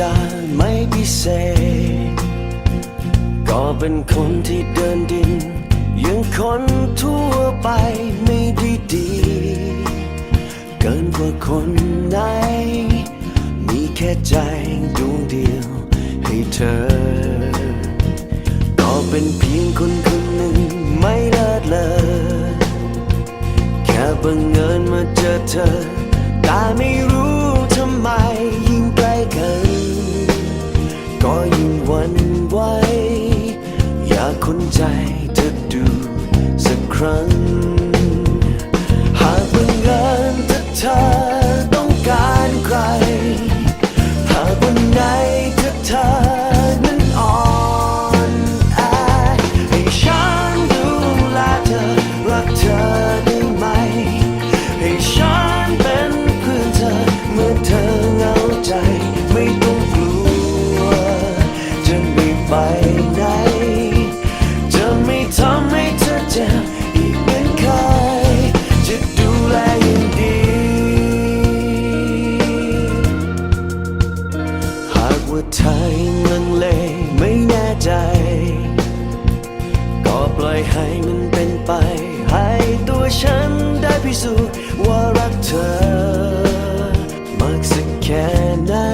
ดาไม่พิเศษ ก็เป็นคนที่เดินดิน ยังคนทั่วไปไม่ได้ดี เกินกว่าคนไหน มีแค่ใจดวงเดียวให้เธอ ก็เป็นเพียงคนคนหนึ่งไม่เลิศเลอแค่บังเอิญมาเจอเธอ แต่ไม่รู้ทำไม ยิ่งวันไหวอยากค้นใจเธอดูสักครั้ง ว่าเธอยังลังเลไม่แน่ใจ ก็ปล่อยให้มันเป็นไป ให้ตัวฉันได้พิสูจน์ว่ารักเธอมากสักแค่ไหน